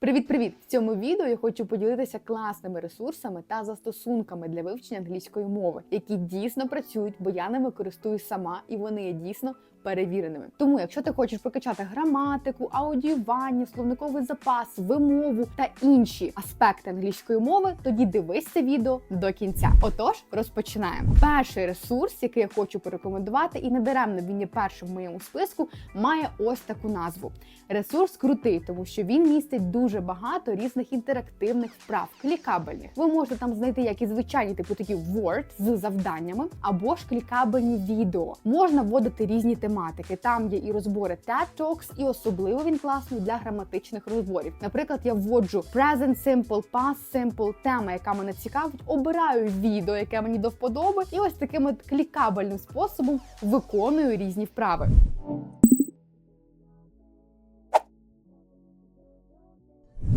Привіт-привіт! В цьому відео я хочу поділитися класними ресурсами та застосунками для вивчення англійської мови, які дійсно працюють, бо я ними користуюсь сама, і вони є дійсно перевіреними. Тому, якщо ти хочеш прокачати граматику, аудіювання, словниковий запас, вимову та інші аспекти англійської мови, тоді дивись це відео до кінця. Отож, розпочинаємо. Перший ресурс, який я хочу порекомендувати, і недаремно він є першим в моєму списку, має ось таку назву. Ресурс крутий, тому що він містить дуже багато різних інтерактивних вправ, клікабельних. Ви можете там знайти як і звичайні типу такі Word з завданнями, або ж клікабельні відео. Можна вводити різні тематики. Там є і розбори TED Talks, і особливо він класний для граматичних розборів. Наприклад, я вводжу Present Simple, Past Simple, тема, яка мене цікавить, обираю відео, яке мені до вподоби, і ось таким от клікабельним способом виконую різні вправи.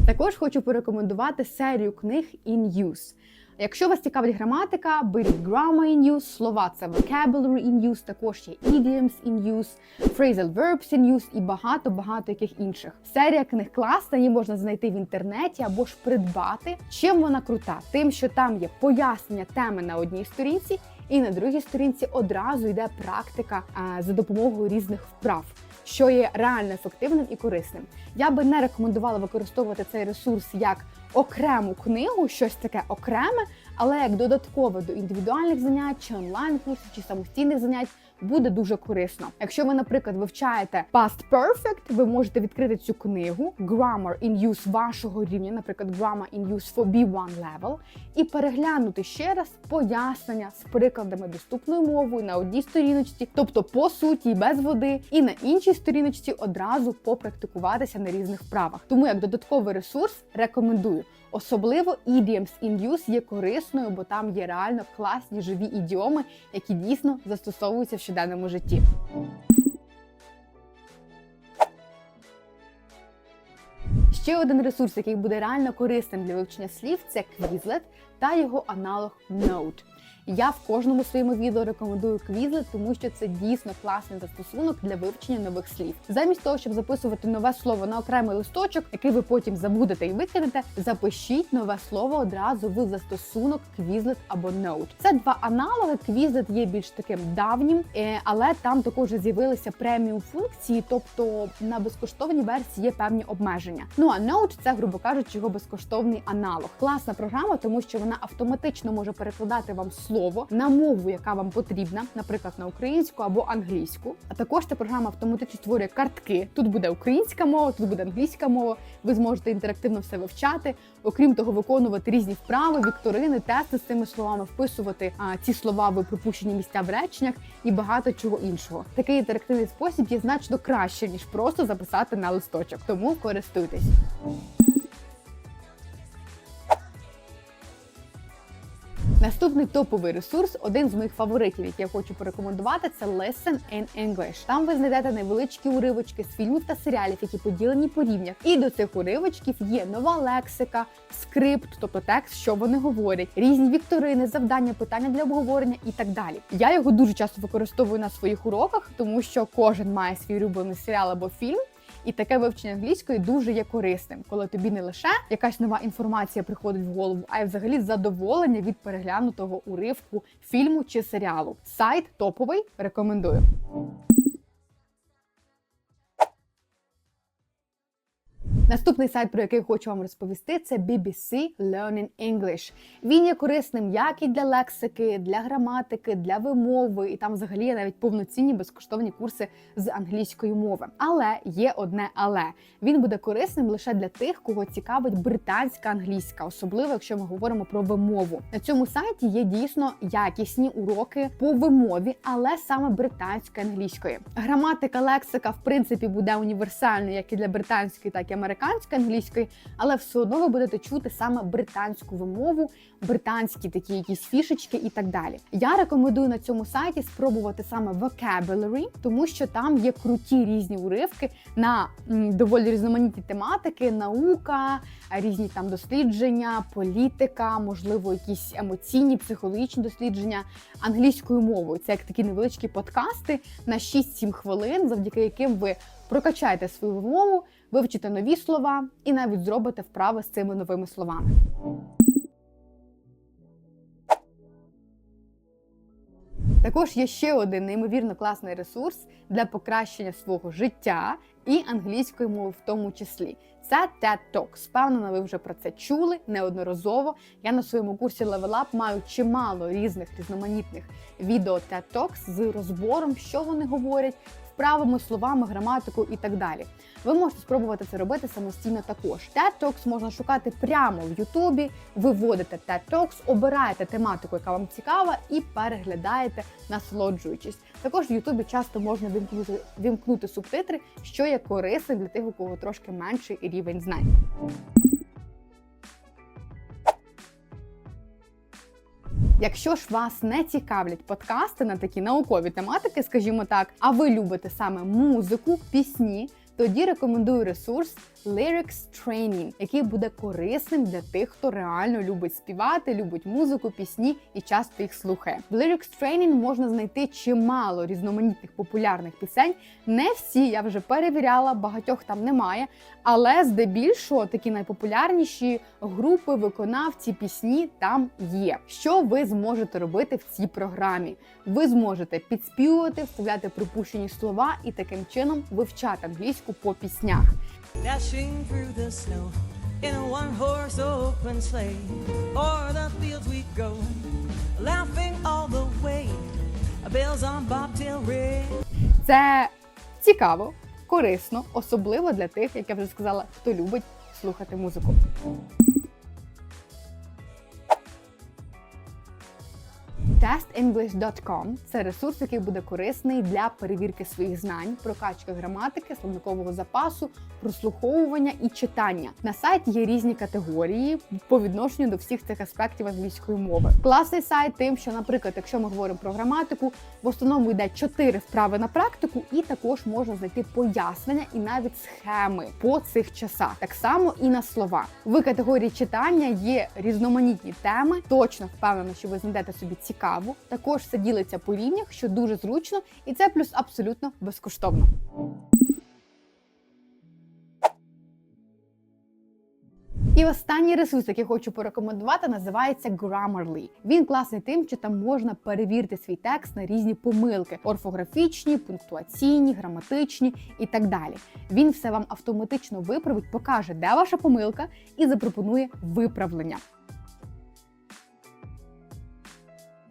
Також хочу порекомендувати серію книг In Use. Якщо вас цікавить граматика, беріть Grammar in Use, слова це Vocabulary in Use, також є Idioms in Use, Phrasal Verbs in Use і багато-багато яких інших. Серія книг класна, її можна знайти в інтернеті або ж придбати. Чим вона крута? Тим, що там є пояснення теми на одній сторінці, і на другій сторінці одразу йде практика а, за допомогою різних вправ що є реально ефективним і корисним. Я би не рекомендувала використовувати цей ресурс як окрему книгу, щось таке окреме, але як додаткове до індивідуальних занять, чи онлайн курсів, чи самостійних занять. Буде дуже корисно. Якщо ви, наприклад, вивчаєте Past Perfect, ви можете відкрити цю книгу Grammar in Use вашого рівня, наприклад, Grammar in Use for B1 level, і переглянути ще раз пояснення з прикладами доступною мовою на одній сторіночці, тобто по суті без води, і на іншій сторіночці одразу попрактикуватися на різних вправах. Тому як додатковий ресурс рекомендую. Особливо Idioms in Use є корисною, бо там є реально класні живі ідіоми, які дійсно застосовуються в щоденному житті. Ще один ресурс, який буде реально корисним для вивчення слів, це Quizlet та його аналог Note. Я в кожному своєму відео рекомендую Quizlet, тому що це дійсно класний застосунок для вивчення нових слів. Замість того, щоб записувати нове слово на окремий листочок, який ви потім забудете і викинете, запишіть нове слово одразу в застосунок Quizlet або Note. Це два аналоги. Quizlet є більш таким давнім, е, але там також з'явилися преміум функції, тобто на безкоштовній версії є певні обмеження. Ну а Note – це, грубо кажучи, його безкоштовний аналог. Класна програма, тому що вона автоматично може перекладати вам слово слово на мову, яка вам потрібна, наприклад, на українську або англійську. А також ця програма автоматично створює картки. Тут буде українська мова, тут буде англійська мова. Ви зможете інтерактивно все вивчати. Окрім того, виконувати різні вправи, вікторини, тести з цими словами, вписувати а, ці слова в пропущені місця в реченнях і багато чого іншого. Такий інтерактивний спосіб є значно краще ніж просто записати на листочок. Тому користуйтесь. Наступний топовий ресурс, один з моїх фаворитів, який я хочу порекомендувати, це Listen in English. Там ви знайдете невеличкі уривочки з фільмів та серіалів, які поділені по рівнях. І до цих уривочків є нова лексика, скрипт, тобто текст, що вони говорять, різні вікторини, завдання, питання для обговорення і так далі. Я його дуже часто використовую на своїх уроках, тому що кожен має свій улюблений серіал або фільм. І таке вивчення англійської дуже є корисним, коли тобі не лише якась нова інформація приходить в голову, а й взагалі задоволення від переглянутого уривку фільму чи серіалу. Сайт топовий рекомендую. Наступний сайт, про який хочу вам розповісти, це BBC Learning English. Він є корисним як і для лексики, для граматики, для вимови, і там взагалі є навіть повноцінні безкоштовні курси з англійської мови. Але є одне але він буде корисним лише для тих, кого цікавить британська англійська, особливо якщо ми говоримо про вимову. На цьому сайті є дійсно якісні уроки по вимові, але саме британської англійської. Граматика, лексика, в принципі, буде універсальною як і для британської, так і американської американської англійської, але все одно ви будете чути саме британську вимову, британські такі якісь фішечки і так далі. Я рекомендую на цьому сайті спробувати саме vocabulary, тому що там є круті різні уривки на доволі різноманітні тематики, наука, різні там дослідження, політика, можливо, якісь емоційні, психологічні дослідження англійською мовою. Це як такі невеличкі подкасти на 6-7 хвилин, завдяки яким ви прокачаєте свою вимову, вивчите нові слова і навіть зробите вправи з цими новими словами. Також є ще один неймовірно класний ресурс для покращення свого життя і англійської мови в тому числі. Це TED Talks. Впевнена, ви вже про це чули неодноразово. Я на своєму курсі Level Up маю чимало різних різноманітних відео TED Talks з розбором, що вони говорять, вправами, словами, граматикою і так далі. Ви можете спробувати це робити самостійно також. TED Talks можна шукати прямо в Ютубі, ви вводите TED Talks, обираєте тематику, яка вам цікава, і переглядаєте, насолоджуючись. Також в Ютубі часто можна вімкнути, вімкнути субтитри, що є корисним для тих, у кого трошки менший рівень знань. Якщо ж вас не цікавлять подкасти на такі наукові тематики, скажімо так, а ви любите саме музику, пісні, тоді рекомендую ресурс Lyrics Training, який буде корисним для тих, хто реально любить співати, любить музику, пісні і часто їх слухає. В Lyrics Training можна знайти чимало різноманітних популярних пісень. Не всі я вже перевіряла, багатьох там немає. Але здебільшого такі найпопулярніші групи, виконавці, пісні там є. Що ви зможете робити в цій програмі? Ви зможете підспівувати, вставляти припущені слова і таким чином вивчати англійську по піснях. in a one horse open sleigh. O'er the fields we go, laughing all the way. Bells on bobtail ring. Це цікаво, корисно, особливо для тих, як я вже сказала, хто любить слухати музику. TestEnglish.com – це ресурс, який буде корисний для перевірки своїх знань, прокачки граматики, словникового запасу, прослуховування і читання. На сайті є різні категорії по відношенню до всіх цих аспектів англійської мови. Класний сайт, тим, що, наприклад, якщо ми говоримо про граматику, в основному йде 4 вправи на практику, і також можна знайти пояснення і навіть схеми по цих часах. Так само і на слова. В категорії читання є різноманітні теми. Точно впевнена, що ви знайдете собі цікаву. Також все ділиться по рівнях, що дуже зручно, і це плюс абсолютно безкоштовно. І останній ресурс, який хочу порекомендувати, називається Grammarly. Він класний тим, що там можна перевірити свій текст на різні помилки: орфографічні, пунктуаційні, граматичні і так далі. Він все вам автоматично виправить, покаже, де ваша помилка, і запропонує виправлення.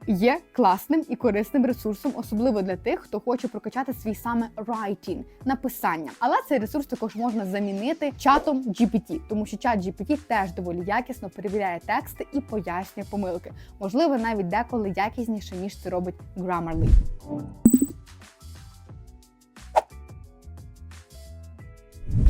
Є класним і корисним ресурсом, особливо для тих, хто хоче прокачати свій саме writing, написання. Але цей ресурс також можна замінити чатом GPT, тому що чат GPT теж доволі якісно перевіряє тексти і пояснює помилки. Можливо, навіть деколи якісніше ніж це робить Grammarly.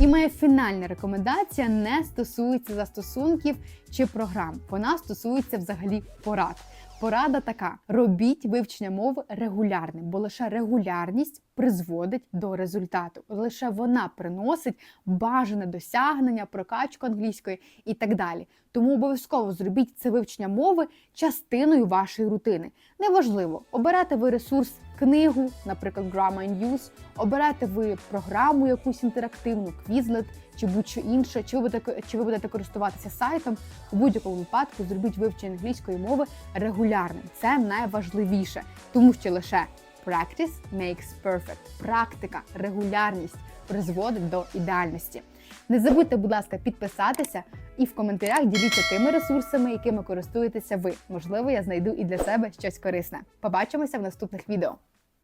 І моя фінальна рекомендація не стосується застосунків чи програм. Вона стосується взагалі порад. Порада така: робіть вивчення мови регулярним, бо лише регулярність призводить до результату. Лише вона приносить бажане досягнення, прокачку англійської і так далі. Тому обов'язково зробіть це вивчення мови частиною вашої рутини. Неважливо, оберете ви ресурс книгу, наприклад, Grammar Use, оберете ви програму якусь інтерактивну, Quizlet чи будь-що інше, чи ви будете, чи ви будете користуватися сайтом. У будь-якому випадку зробіть вивчення англійської мови регулярним. Це найважливіше, тому що лише practice makes perfect. Практика, регулярність призводить до ідеальності. Не забудьте, будь ласка, підписатися і в коментарях діліться тими ресурсами, якими користуєтеся ви. Можливо, я знайду і для себе щось корисне. Побачимося в наступних відео.